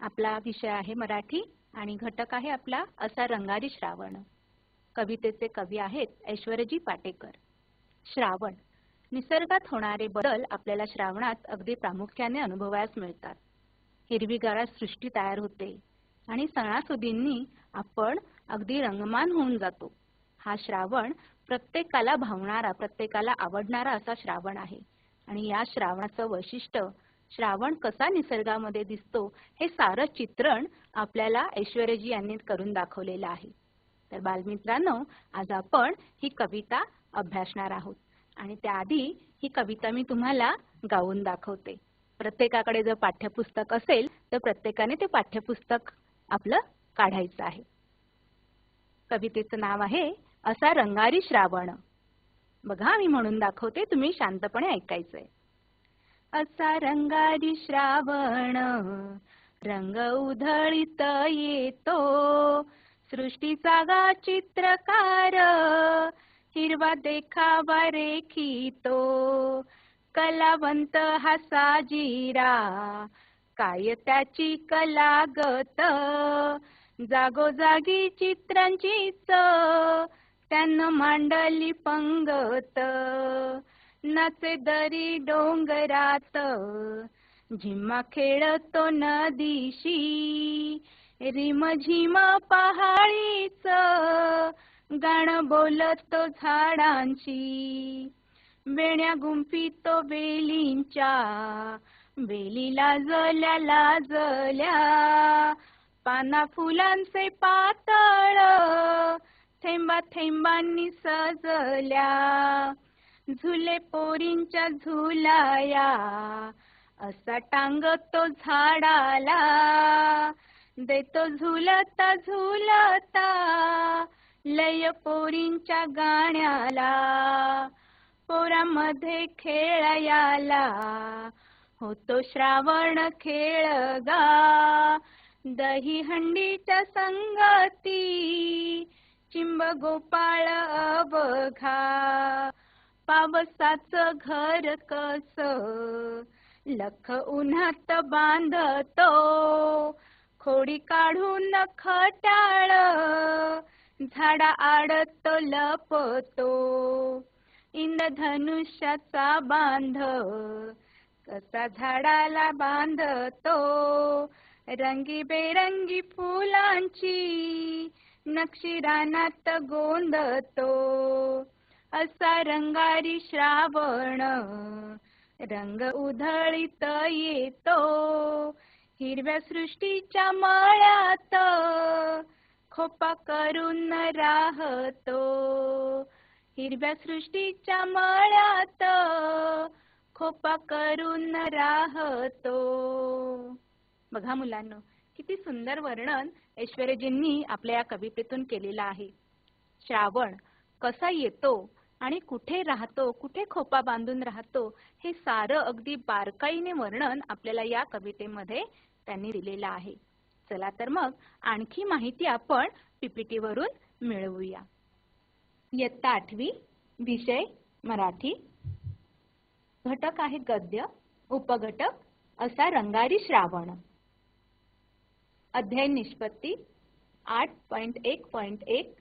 आपला विषय आहे मराठी आणि घटक आहे आपला असा रंगारी श्रावण. कवितेचे कवी आहेत ऐश्वर्यजी पाटेकर. श्रावण. निसर्गात होणारे बदल आपल्याला श्रावणात अगदी प्रामुख्याने अनुभवायला मिळतात. हिरवीगार सृष्टी तयार होते आणि सणासुदींनी आपण अगदी रंगमान होऊन जातो. हा श्रावण प्रत्येकाला भावणारा प्रत्येकाला आवडणारा असा श्रावण आहे आणि या श्रावणाचं वैशिष्ट्य श्रावण कसा निसर्गामध्ये दिसतो हे सारं चित्रण आपल्याला ऐश्वर्यजी यांनी करून दाखवलेलं आहे. तर बालमित्रांनो आज आपण ही कविता अभ्यासणार आहोत. आणि त्याआधी ही कविता मी तुम्हाला गाऊन दाखवते. प्रत्येकाकडे जर पाठ्यपुस्तक असेल तर प्रत्येकाने ते पाठ्यपुस्तक आपलं काढायचं आहे. कवितेचं नाव आहे असा रंगारी श्रावण. बघा मी म्हणून दाखवते तुम्ही शांतपणे ऐकायचंय. असा रंगारी श्रावण रंग उधळीत येतो. सृष्टीचा गा चित्रकार हिरवा देखावा रेखितो. कलावंत हा साजिरा काय त्याची कलागत जागोजागी चित्रांचीच त्यानं मांडली पंगत. नाचे दरी डोंगरात. झिम्मा खेळतो नदीशी. रिम झिम पहाडीच गाणं बोलतो झाडांची वेण्या गुंफितो वेलींच्या. वेली लाजल्या लाजल्या पाना फुलांचे पातळ. थेंबा थेंबांनी सजल्या. झुले पोरींच्या झुलाया असा टांगतो झाडाला. देतो झुलता झुलता लय पोरींच्या गाण्याला. पोरामध्ये खेळयाला होतो श्रावण खेळ गा दही हंडीच्या संगती चिंब गोपाळ बघा. पावसाचं घर कस? लख उन्हात बांधतो खोडी काढून खटाळ झाडा आडत लपतो. इंद्रधनुष्याचा बांध कसा झाडाला बांधतो? रंगीबेरंगी फुलांची नक्षी रानात गोंधतो असा रंगारी श्रावण. रंग उधळीत येतो. हिरव्या सृष्टीच्या मळ्यात खोपा करून राहतो. हिरव्या सृष्टीच्या मळ्यात खोपा करून राहतो. बघा मुलांना किती सुंदर वर्णन ऐश्वर्यजींनी आपल्या या कवितेतून केलेलं आहे. श्रावण कसा येतो आणि कुठे राहतो कुठे खोपा बांधून राहतो हे सारं अगदी बारकाईने वर्णन आपल्याला या कवितेमध्ये त्यांनी दिलेलं आहे. चला तर मग आणखी माहिती आपण पीपीटी वरून मिळवूया. इयत्ता आठवी विषय मराठी. घटक आहे गद्य उपघटक असा रंगारी श्रावण. अध्ययन निष्पत्ती आठ पॉइंट एक पॉइंट एक.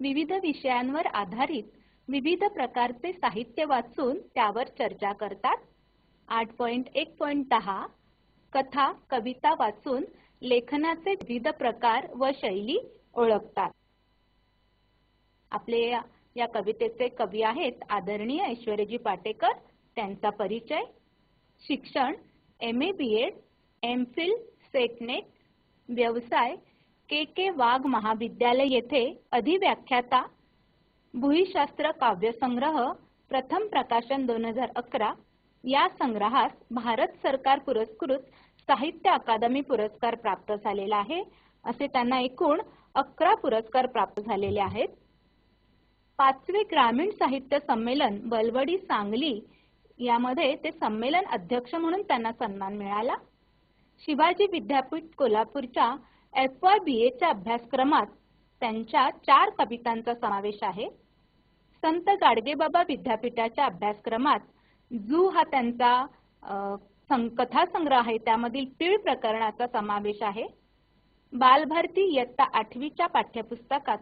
विविध विषयांवर आधारित विविध प्रकारचे साहित्य वाचून त्यावर चर्चा करतात. आठ पॉइंट एक पॉइंट दहा कथा कविता वाचून लेखनाचे विविध प्रकार व शैली ओळखतात. आपले या कवितेचे कवी आहेत आदरणीय ऐश्वर्यजी पाटेकर त्यांचा परिचय. शिक्षण M A B Ed M Phil SET NET व्यवसाय के. के. वाघ महाविद्यालय येथे अधिव्याख्याता भूईशास्त्र काव्यसंग्रह प्रथम प्रकाशन दोन हजार अकरा या संग्रहास भारत सरकार पुरस्कृत साहित्य अकादमी पुरस्कार प्राप्त झालेला आहे असे त्यांना एकूण अकरा पुरस्कार प्राप्त झालेले आहेत. पाचवे ग्रामीण साहित्य संमेलन बलवडी सांगली यामध्ये ते संमेलन अध्यक्ष म्हणून त्यांना सन्मान मिळाला. शिवाजी विद्यापीठ कोल्हापूरच्या एफ वाय बी एच्या अभ्यासक्रमात त्यांच्या चार कवितांचा समावेश आहे. संत गाडगेबाबा विद्यापीठाच्या अभ्यासक्रमात जू हा त्यांचा कथा कथासंग्रह आहे. त्यामधील पीळ प्रकरणाचा समावेश आहे. बालभारती इयत्ता आठवीच्या पाठ्यपुस्तकात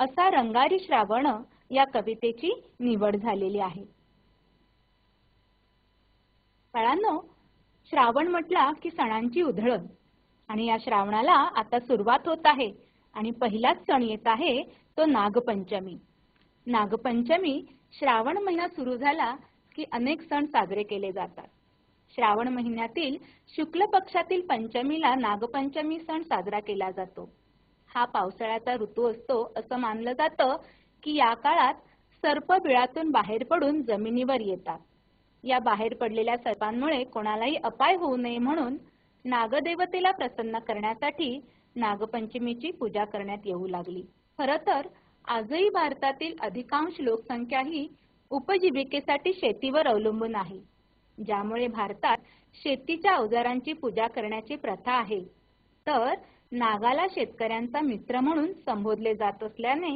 असा रंगारी श्रावण या कवितेची निवड झालेली आहे. बाळांनो श्रावण म्हटला की सणांची उधळण. आणि या श्रावणाला आता सुरुवात होत आहे. आणि पहिलाच सण येत आहे तो नागपंचमी. नागपंचमी श्रावण महिना सुरू झाला की अनेक सण साजरे केले जातात. श्रावण महिन्यातील शुक्ल पक्षातील पंचमीला नागपंचमी सण साजरा केला जातो. हा पावसाळ्याचा ऋतू असतो असं मानलं जातं की या काळात सर्प बिळातून बाहेर पडून जमिनीवर येतात. या बाहेर पडलेल्या सर्पांमुळे कोणालाही अपाय होऊ नये म्हणून नागदेवतेला प्रसन्न करण्यासाठी नागपंचमीची पूजा करण्यात येऊ लागली. खरं तर आजही भारतातील अधिकांश लोकसंख्या ही उपजीविकेसाठी शेतीवर अवलंबून आहे ज्यामुळे भारतात शेतीच्या अवजारांची पूजा करण्याची प्रथा आहे. तर नागाला शेतकऱ्यांचा मित्र म्हणून संबोधले जात असल्याने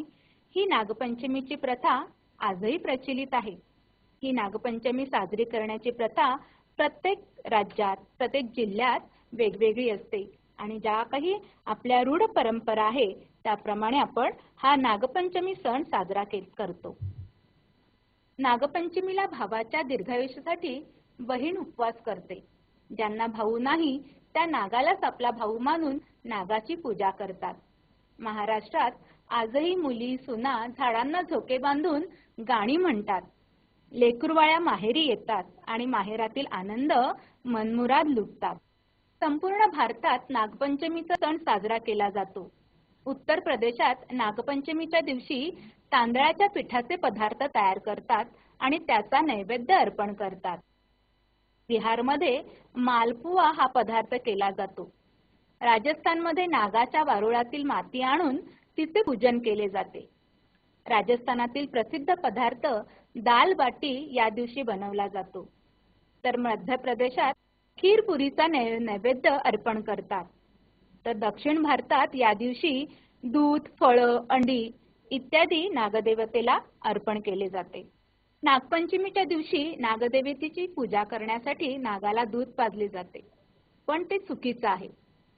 ही नागपंचमीची प्रथा आजही प्रचलित आहे. ही नागपंचमी साजरी करण्याची प्रथा प्रत्येक राज्यात प्रत्येक जिल्ह्यात वेगवेगळी असते आणि ज्या काही आपल्या रूढ परंपरा आहे त्याप्रमाणे आपण हा नागपंचमी सण साजरा करतो. नागपंचमीला भावाच्या दीर्घायुष्यासाठी बहीण उपवास करते. ज्यांना भाऊ नाही त्या नागालाच आपला भाऊ मानून नागाची पूजा करतात. महाराष्ट्रात आजही मुली सुना झाडांना झोके बांधून गाणी म्हणतात. लेकुरवाळ्या माहेरी येतात आणि माहेरातील आनंद मनमुराद लुटतात. संपूर्ण भारतात नागपंचमीचा सण साजरा केला जातो. उत्तर प्रदेशात नागपंचमीच्या दिवशी तांदळाच्या पिठाचे पदार्थ तयार करतात आणि त्याचा नैवेद्य अर्पण करतात. बिहारमध्ये मालपुआ हा पदार्थ केला जातो. राजस्थानमध्ये नागाच्या वारुळातील माती आणून तिचे पूजन केले जाते. राजस्थानातील प्रसिद्ध पदार्थ दाल बाटी या दिवशी बनवला जातो. तर मध्य प्रदेशात खीरपुरीचा नै नैवेद्य अर्पण करतात. तर दक्षिण भारतात या दिवशी दूध फळं अंडी इत्यादी नागदेवतेला अर्पण केले जाते. नागपंचमीच्या दिवशी नागदेवतेची पूजा करण्यासाठी नागाला दूध पाजले जाते. पण ते चुकीचं आहे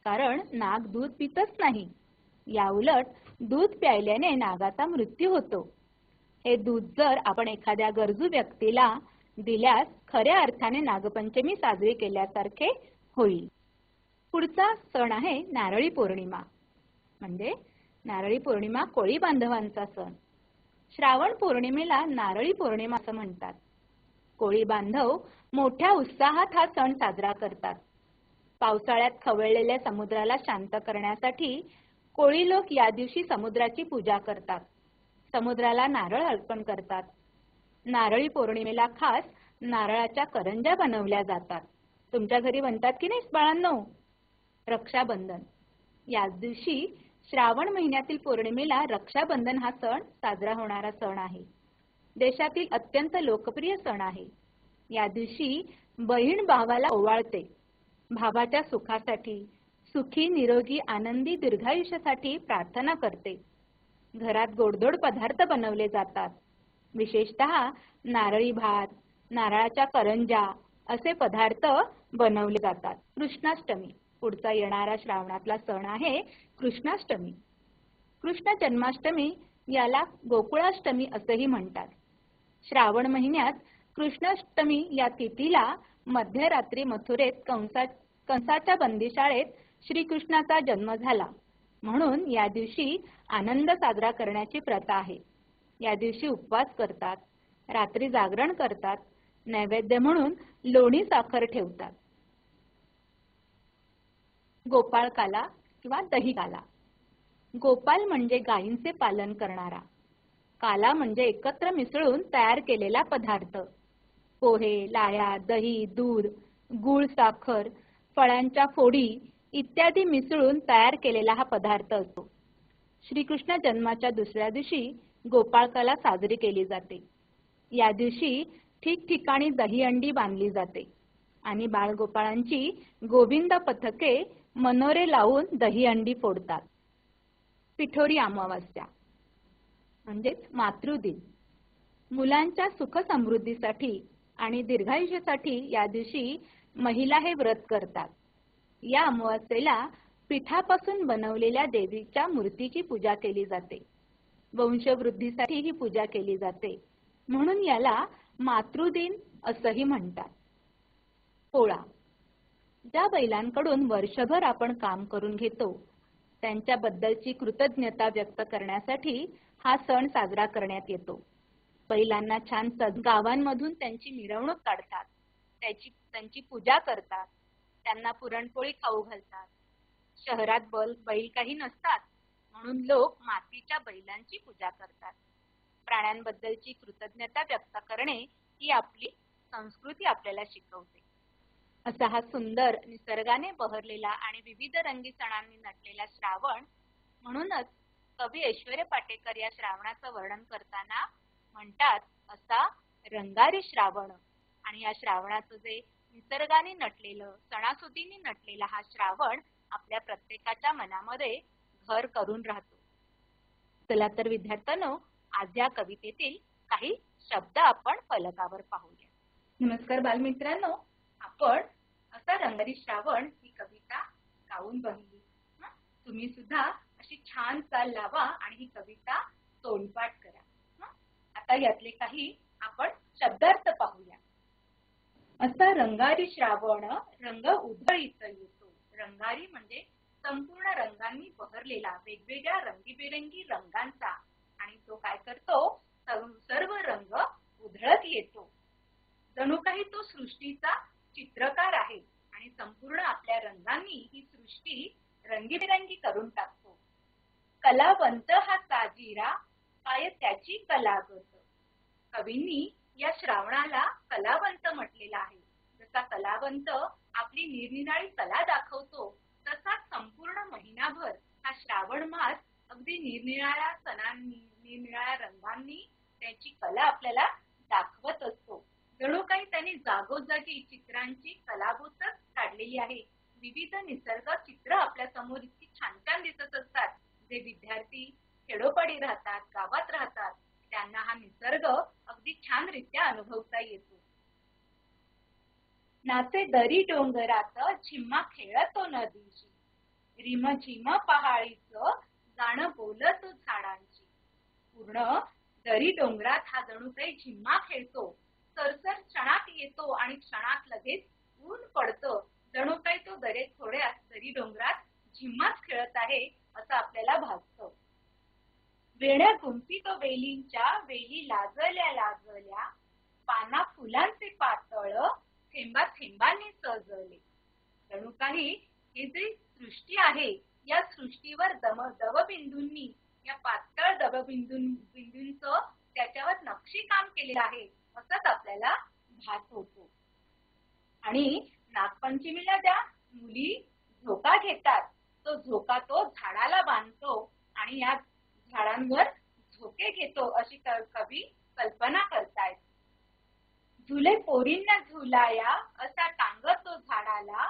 कारण नाग दूध पितच नाही. याउलट दूध प्यायल्याने नागाचा मृत्यू होतो. हे दूध जर आपण एखाद्या गरजू व्यक्तीला दिल्यास खऱ्या अर्थाने नागपंचमी साजरी केल्यासारखे होईल. पुढचा सण आहे नारळी पौर्णिमा. म्हणजे नारळी पौर्णिमा कोळी बांधवांचा सण. श्रावण पौर्णिमेला नारळी पौर्णिमा असं म्हणतात. कोळी बांधव मोठ्या उत्साहात हा सण साजरा करतात. पावसाळ्यात खवळलेल्या समुद्राला शांत करण्यासाठी कोळी लोक या दिवशी समुद्राची पूजा करतात. समुद्राला नारळ अर्पण करतात. नारळी पौर्णिमेला खास नारळाच्या करंज्या बनवल्या जातात. तुमच्या घरी बनतात की नाही बाळांनो? रक्षाबंधन. याच दिवशी श्रावण महिन्यातील पौर्णिमेला रक्षाबंधन हा सण साजरा होणारा सण आहे. देशातील अत्यंत लोकप्रिय सण आहे. या दिवशी बहीण भावाला ओवाळते. भावाच्या सुखासाठी सुखी निरोगी आनंदी दीर्घायुष्यासाठी प्रार्थना करते. घरात गोडधोड पदार्थ बनवले जातात. विशेषतः नारळी भात नारळाच्या करंजा असे पदार्थ बनवले जातात. कृष्णाष्टमी. पुढचा येणारा श्रावणातला सण आहे कृष्णाष्टमी. कृष्ण जन्माष्टमी याला गोकुळाष्टमी असेही म्हणतात. श्रावण महिन्यात कृष्णाष्टमी या तिथीला मध्यरात्री मथुरेत कंसा कंसाच्या बंदीशाळेत श्रीकृष्णाचा जन्म झाला. म्हणून या दिवशी आनंद साजरा करण्याची प्रथा आहे. या दिवशी उपवास करतात रात्री जागरण करतात नैवेद्य म्हणून लोणी साखर ठेवतात. गोपाळ काला किंवा दही काला गोपाल म्हणजे गायींचे पालन करणारा. काला म्हणजे एकत्र मिसळून तयार केलेला पदार्थ. पोहे लाया दही दूध गुळ साखर फळांच्या फोडी इत्यादी मिसळून तयार केलेला हा पदार्थ असतो. श्रीकृष्ण जन्माच्या दुसऱ्या दिवशी गोपाळकाला साजरी केली जाते. या दिवशी ठिकठिकाणी दहीहंडी बांधली जाते आणि बाळगोपाळांची गोविंद पथके मनोरे लावून दहीहंडी फोडतात. पिठोरी अमावास्या म्हणजेच मातृदिन. मुलांच्या सुख समृद्धीसाठी आणि दीर्घायुष्यासाठी या दिवशी महिला हे व्रत करतात. या अमावस्येला पिठापासून बनवलेल्या देवीच्या मूर्तीची पूजा केली जाते. वंशवृद्धीसाठी ही पूजा केली जाते. म्हणून याला मातृदिन असंही म्हणतात. पोळा. ज्या बैलांकडून वर्षभर आपण काम करून घेतो त्यांच्याबद्दलची कृतज्ञता व्यक्त करण्यासाठी हा सण साजरा करण्यात येतो. बैलांना छान सज गावांमधून त्यांची मिरवणूक काढतात त्याची त्यांची पूजा करतात त्यांना पुरणपोळी खाऊ घालतात. शहरात बल बैल काही नसतात म्हणून लोक मातीच्या बैलांची पूजा करतात. प्राण्यांबद्दलची कृतज्ञता व्यक्त करणे ही आपली संस्कृती आपल्याला शिकवते. असा हा सुंदर निसर्गाने बहरलेला आणि विविध रंगी सणांनी नटलेला श्रावण. म्हणूनच कवी ऐश्वर्य पाटेकर या श्रावणाचं वर्णन करताना म्हणतात असा रंगारी श्रावण. आणि या श्रावणाचं जे निसर्गाने नटलेलं सणासुदीने नटलेला हा श्रावण आपल्या प्रत्येकाच्या मनामध्ये घर करून राहतो. चला तर विद्यार्थ्यांनो आज या कवितेतील काही शब्द आपण फलकावर पाहूया. नमस्कार बालमित्रांनो आपण असा रंगारी श्रावण ही कविता गाऊन बघितली तुम्ही सुद्धा अशी छान चाल लावा आणि ही कविता तोंडपाठ करा. आता यातले काही आपण शब्दार्थ पाहूया. असा रंगारी श्रावण रंग उधळीत येतो. रंगारी म्हणजे संपूर्ण रंगांनी बहरलेला वेगवेगळ्या रंगीबेरंगी रंगांचा आणि तो काय करतो? सर्व रंग उधळत येतो. जणू काही तो सृष्टीचा चित्रकार आहे आणि संपूर्ण आपल्या रंगांनी ही सृष्टी रंगीबेरंगी करून टाकतो. कलावंत हा साजीरा काय त्याची कलागत. कवींनी या श्रावणाला कलावंत म्हटलेला आहे. जसा कलावंत आपली निरनिराळी कला दाखवतो तसा संपूर्ण महिनाभर हा श्रावण मास अगदी निरनिराळ्या सणांनी निरनिराळ्या रंगांनी त्याची कला आपल्याला दाखवत असतो. जणू काही त्यांनी जागोजागी चित्रांची कलाभूतच काढलेली आहे. विविध निसर्ग चित्र आपल्यासमोर इतकी छान छान दिसत असतात. जे विद्यार्थी खेडोपाडी राहतात गावात राहतात त्यांना हा निसर्ग अगदी छान रित्या अनुभवता येतो. नाचे दरी डोंगरात झिम्मा खेळतो नदीशी. रिम झिम पहाळीच गाणं बोलतो झाडांची पूर्ण दरी डोंगरात हा जणू काही झिम्मा खेळतो. सरसर क्षणात येतो आणि क्षणात लगेच ऊन पडतं. जणू काही तो दरे थोड्या तरी डोंगरात झिम्माच खेळत आहे असं आपल्याला भासतं. वेण्या तो वेलींच्या वेली लाजल्या लाजल्या पाना फुलांचे पातळ थेंबा थेंबाने सजले. जणू काही ही जी सृष्टी आहे या सृष्टीवर दम दवबिंदूंनी या पातळ दवबिंदू बिंदूंच त्याच्यावर नक्षी काम केलेलं आहे. असंच आपल्याला भास होतो. आणि नागपंचमीला त्या मुली झोका घेतात तो झोका तो झाडाला बांधतो आणि या झाडांवर झोके घेतो अशी कवी कल्पना करतायत. झुले पोरींना झुलाया असा टांगतो झाडाला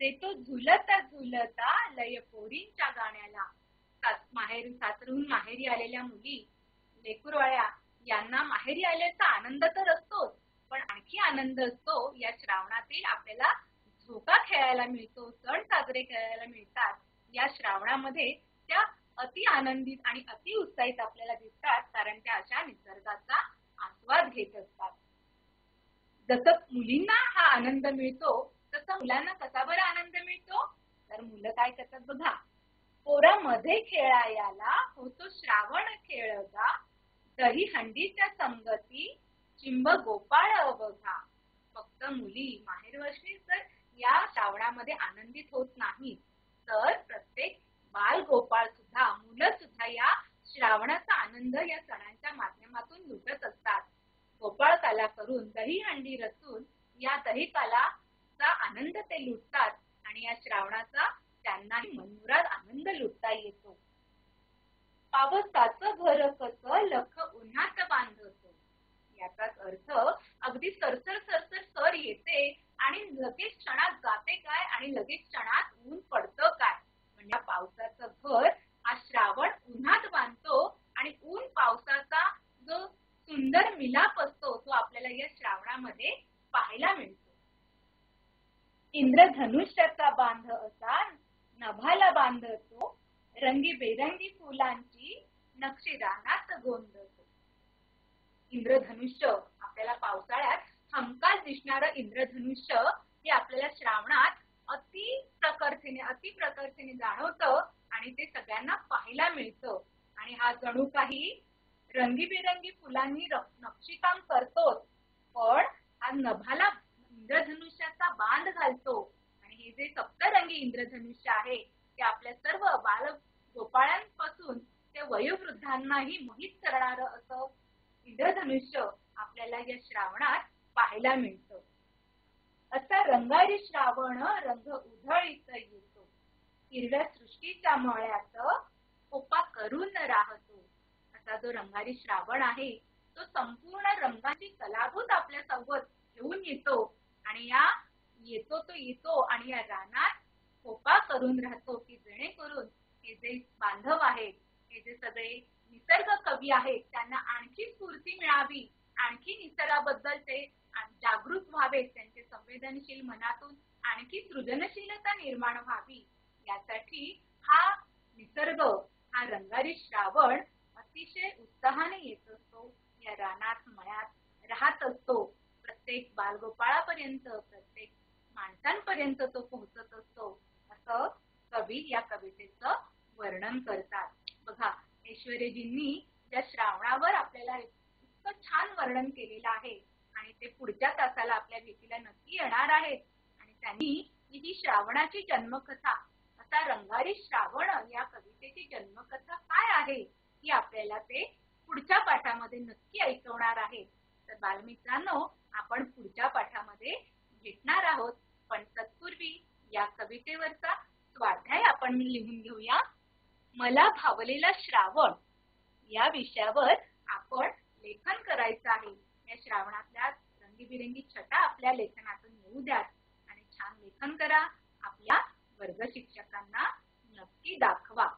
देतो झुलता झुलता लय पोरींच्या गाण्याला. माहेर सासरून माहेरी आलेल्या मुली लेकुरवाळ्या यांना माहेरी आल्याचा आनंद तर असतोच पण आणखी आनंद असतो. या श्रावणातील आपल्याला झोका खेळायला मिळतो सण साजरे करायला मिळतात. या श्रावणामध्ये त्या अति आनंदित आणि अति उत्साहित आपल्याला दिसतात कारण त्या अशा निसर्गाचा आस्वाद घेत असतात. जसं मुलींना हा आनंद मिळतो तसं मुलांना कसा बरा आनंद मिळतो? तर मुलं काय करतात बघा पोरा मध्ये खेळायला होतो श्रावण खेळगा दही हंडीच्या संगती चिंब गोपाळ बघा फक्त मुली माहेर वर्षी या श्रावणामध्ये आनंदित होत नाही तर प्रत्येक बाल गोपाळ सुद्धा मुलं सुद्धा या श्रावणाचा आनंद या सणांच्या माध्यमातून लुटत असतात. गोपाळ कला करून दही हंडी रचून या दही कलाचा आनंद ते लुटतात आणि या श्रावणाचा त्यांनाही मनमुराद आनंद लुटता येतो. पावसाचं घर कस लख उन्हात बांधतो. याचाच अर्थ अगदी सरसर सरसर सर येते आणि लगेच क्षणात जाते काय आणि लगेच क्षणात ऊन पडतं काय. म्हणजे पावसाचं घर हा श्रावण उन्हात बांधतो आणि ऊन पावसाचा जो सुंदर मिलाप असतो तो आपल्याला या श्रावणामध्ये पाहायला मिळतो. इंद्रधनुष्याचा बांध असा नभाला बांधतो रंगीबेरंगी फुलांची नक्षी रानात इंद्रधनुष्य आपल्याला पावसाळ्यात हमखास दिसणारं इंद्रधनुष्य हे आपल्याला श्रावणात अति प्रकर्षेने अति प्रकर्षेने जाणवतं आणि ते सगळ्यांना पाहायला मिळतं. आणि हा जणू काही रंगीबेरंगी फुलांनी नक्षीकाम करतोच पण हा नभाला इंद्रधनुष्याचा बांध घालतो. आणि हे जे सप्तरंगी इंद्रधनुष्य आहे ते आपल्या सर्व बाल गोपाळ्यांपासून ते वयोवृद्धांनाही मोहित करणार असं इंद्रधनुष्य आपल्याला या श्रावणात पाहायला मिळतं. असा रंगारी श्रावण रंग उधळीत येतो. हिरव्या सृष्टीच्या मळ्यात कोपा करून राहतो. असा जो रंगारी श्रावण आहे तो संपूर्ण रंगाची कलाभूत आपल्यासोबत घेऊन येतो आणि या येतो तो येतो आणि या रानात खोपा करून राहतो की जेणेकरून हे जे बांधव आहेत हे जे सगळे निसर्ग कवी आहेत त्यांना आणखी स्फूर्ती मिळावी आणखी निसर्गाबद्दल ते जागृत व्हावेत त्यांचे संवेदनशील मनातून आणखी सृजनशीलता निर्माण व्हावी यासाठी हा निसर्ग हा रंगारी श्रावण अतिशय उत्साहाने येत असतो. या रानात मळ्यात राहत असतो. प्रत्येक बालगोपाळापर्यंत प्रत्येक माणसांपर्यंत तो पोहोचत असतो. असं कवी या कवितेचं वर्णन करतात. बघा ऐश्वर्यजींनी ज्या श्रावणावर आपल्याला इतकं छान वर्णन केलेलं आहे आणि ते पुढच्या तासाला आपल्या भेटीला नक्की येणार आहेत आणि त्यांनी ही श्रावणाची जन्मकथा आता रंगारी श्रावण या कवितेची जन्मकथा काय आहे ही आपल्याला ते पुढच्या पाठामध्ये नक्की ऐकवणार आहे तर बालमित्रांनो आपण पुढच्या पाठामध्ये भेटणार आहोत. पण तत्पूर्वी या कवितेवरचा स्वाध्याय आपण लिहून घेऊया. मला भावलेला श्रावण. या विषयावर आपण लेखन करायचं आहे. या श्रावणातल्या रंगीबिरंगी छटा आपल्या लेखनातून येऊ द्यात आणि छान लेखन करा. आपल्या वर्ग शिक्षकांना नक्की दाखवा.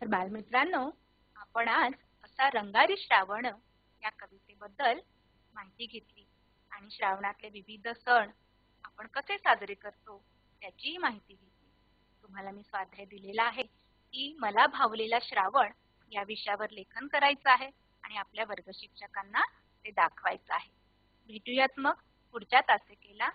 तर बालमित्रांनो आपण आज असा रंगारी श्रावण या कवितेबद्दल माहिती घेतली आणि श्रावणातले विविध सण आपण कसे साजरे करतो त्याचीही माहिती घेतली. तुम्हाला मी स्वाध्याय दिलेला आहे की मला भावलेला श्रावण या विषयावर लेखन करायचं आहे आणि आपल्या वर्ग शिक्षकांना ते दाखवायचं आहे. भेटूयात मग पुढच्या तासिकेला.